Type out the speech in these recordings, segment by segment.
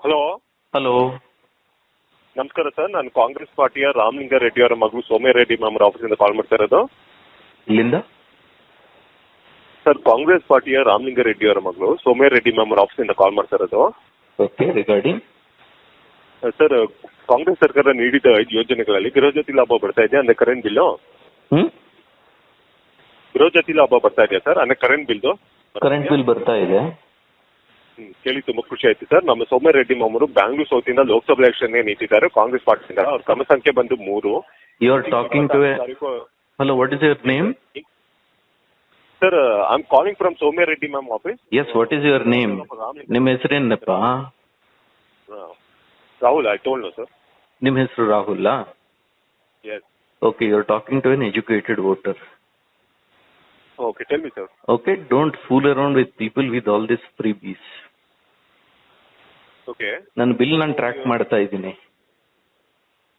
Hello. Hello. ನಮಸ್ಕಾರ sir ನಾನು ಕಾಂಗ್ರೆಸ್ ಪಾರ್ಟಿಯ ರಾಮಲಿಂಗ ರೆಡ್ಡಿ ಅವರ ಮಗಳು ಸೋಮ್ಯ ರೆಡ್ಡಿ ಮ್ಯಾಮ್ ಇಂದ ಕಾಲ್ ಮಾಡ್ತಾ ಇರೋದು. ಇಲ್ಲಿಂದ? ಸರ್ ಕಾಂಗ್ರೆಸ್ ಪಾರ್ಟಿಯ ರಾಮಲಿಂಗ ರೆಡ್ಡಿ ಅವರ ಮಗಳು ಸೋಮ್ಯ ರೆಡ್ಡಿ ಮ್ಯಾಮ್ ಇಂದ ಕಾಲ್ ಮಾಡ್ತಾ ಇರೋದು. ಓಕೆ ರಿಗಾರ್ಡಿಂಗ್ ಸರ್ ಕಾಂಗ್ರೆಸ್ ಸರ್ಕಾರ ನೀಡಿದ ಐದು ಯೋಜನೆಗಳಲ್ಲಿ ಗೃಹಜ್ಯೋತಿ ಲಾಭ ಬರ್ತಾ ಇದೆ ಅಂದ್ರೆ ಕರೆಂಟ್ ಬಿಲ್ಲು ಹ್ಮ್? ಗೃಹಜ್ಯೋತಿ ಲಾಭ ಬರ್ತಾ ಇದೆಯಾ ಸರ್ ಅಂದ್ರೆ ಕರೆಂಟ್ ಬಿಲ್ದು ಕರೆಂಟ್ ಬಿಲ್ ಬರ್ತಾ ಇದೆ. ಕೇಳಿ ತುಂಬಾ ಖುಷಿ ಆಯ್ತು ಸರ್. ನಮ್ಮ ಸೋಮ್ಯ ರೆಡ್ಡಿ ಮಾಮರು ಬ್ಯಾಂಗ್ಳೂರ್ ಸೌತ್ ಇಂದ ಲೋಕಸಭಾ ಎಲೆಕ್ಷನ್ ನಿಂತಿದ್ದಾರೆ ಕಾಂಗ್ರೆಸ್ ಪಾರ್ಟಿಯಿಂದ. ಅವ್ರ ಕ್ರಮ ಸಂಖ್ಯೆ ಬಂದು ಮೂರು. You are talking to hello what is your name sir I am calling from Sowmya Reddy ma'am office yes what is your name ನಿಮ್ಮ ಹೆಸರೇನಪ್ಪ Rahul I told no sir ನಿಮ್ಮ ಹೆಸರು Rahul yes okay you are talking to an educated voter okay tell me sir okay don't fool around with people with all this freebies okay ನನ್ನ bill ನಾನು track ಮಾಡ್ತಾ ಇದ್ದೀನಿ.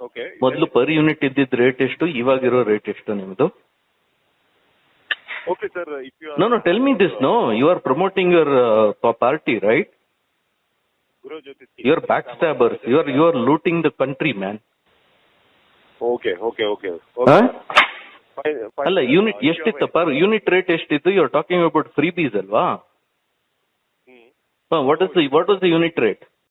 Okay ಮೊದಲು per unit ಇದ್ದಿದ್ದ rate ಎಷ್ಟು? ಇವಾಗಿರೋ rate ಎಷ್ಟು ನಿಮ್ದು? Okay sir if you no no tell me this no you are promoting your party right your Jyothi you are back stabbers you are you are looting the country man okay okay okay ಅಲ್ಲ unit ಎಷ್ಟಿತ್ತು per unit rate ಎಷ್ಟಿತ್ತು? You are talking about freebies ಅಲ್ವಾ what is what was the unit rate